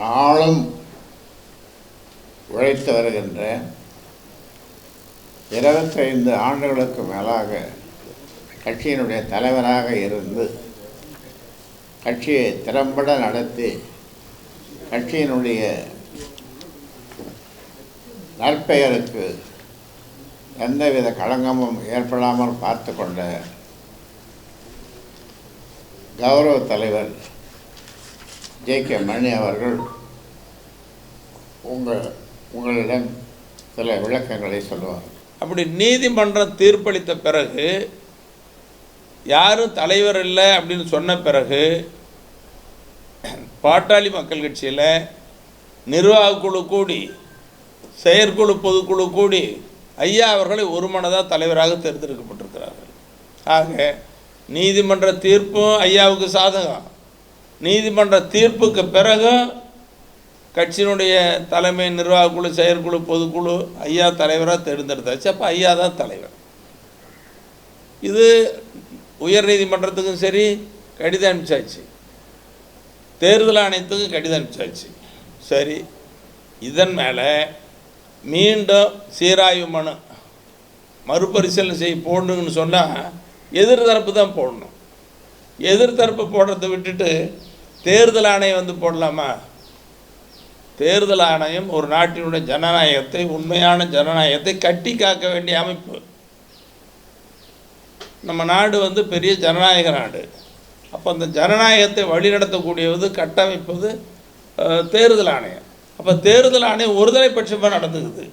நாளும் உழைத்து வருகின்ற இருபத்தைந்து ஆண்டுகளுக்கு மேலாக கட்சியினுடைய தலைவராக இருந்து கட்சியை திறம்பட நடத்தி கட்சியினுடைய நற்பெயருக்கு எந்தவித களங்கமும் ஏற்படாமல் பார்த்து கொண்ட கௌரவ தலைவர் ஜே கே மணி அவர்கள் உங்கள் உங்களிடம் சில விளக்கங்களை சொல்லுவார் அப்படி நீதிமன்றம் தீர்ப்பளித்த பிறகு யாரும் தலைவர் இல்லை அப்படின்னு சொன்ன பிறகு பாட்டாளி மக்கள் கட்சியில் நிர்வாக குழு கூடி செயற்குழு பொதுக்குழு கூடி ஐயா அவர்களை ஒருமனதாக தலைவராக தேர்ந்தெடுக்கப்பட்டிருக்கிறார்கள். ஆக நீதிமன்ற தீர்ப்பும் ஐயாவுக்கு சாதகம். நீதிமன்ற தீர்ப்புக்கு பிறகு கட்சியினுடைய தலைமை நிர்வாக குழு செயற்குழு பொதுக்குழு ஐயா தலைவராக தேர்ந்தெடுத்தாச்சு. அப்போ ஐயா தான் தலைவர். இது உயர் நீதிமன்றத்துக்கும் சரி கடிதம் அனுப்பிச்சாச்சு தேர்தல் ஆணையத்துக்கும் கடிதம் அனுப்பிச்சாச்சு சரி இதன் மேலே மீண்டும் சீராய்வு மனு மறுபரிசீலனை செய்ய போடணுங்கன்னு சொன்னால் எதிர்தரப்பு தான் போடணும். எதிர்தரப்பு போடுறதை விட்டுட்டு தேர்தல் ஆணையம் வந்து போடலாமா? தேர்தல் ஆணையம் ஒரு நாட்டினுடைய ஜனநாயகத்தை உண்மையான ஜனநாயகத்தை கட்டி காக்க வேண்டிய அமைப்பு. நம்ம நாடு வந்து பெரிய ஜனநாயக நாடு. அப்போ அந்த ஜனநாயகத்தை வழிநடத்தக்கூடியது கட்டமைப்பது தேர்தல் ஆணையம். அப்போ தேர்தல் ஆணையம் ஒருதலை பட்சமாக நடந்துக்குது.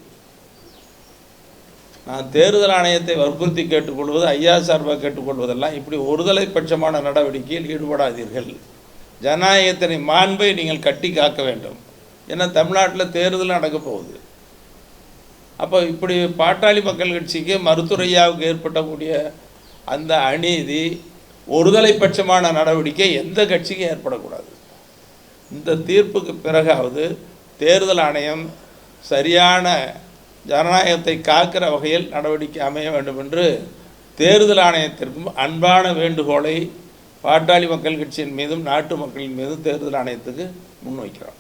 நான் தேர்தல் ஆணையத்தை வற்புறுத்தி கேட்டுக்கொள்வது ஐயா சார்பாக கேட்டுக்கொள்வதெல்லாம் இப்படி ஒருதலை பட்சமான நடவடிக்கையில் ஈடுபடாதீர்கள். ஜனநாயகத்தினை மாண்பை நீங்கள் கட்டி காக்க வேண்டும். ஏன்னா தமிழ்நாட்டில் தேர்தல் நடக்க போகுது. அப்போ இப்படி பாட்டாளி மக்கள் கட்சிக்கு மருத்துரையாவுக்கு ஏற்பட்டக்கூடிய அந்த அநீதி ஒருதலை பட்சமான நடவடிக்கை எந்த கட்சிக்கும் ஏற்படக்கூடாது. இந்த தீர்ப்புக்கு பிறகாவது தேர்தல் ஆணையம் சரியான ஜனநாயகத்தை காக்கிற வகையில் நடவடிக்கை அமைய வேண்டும் என்று தேர்தல் ஆணையத்திற்கும் அன்பான வேண்டுகோளை பாட்டாளி மக்கள் கட்சியின் மீதும் நாட்டு மக்களின் மீதும் தேர்தல் ஆணையத்துக்கு முன்வைக்கிறோம்.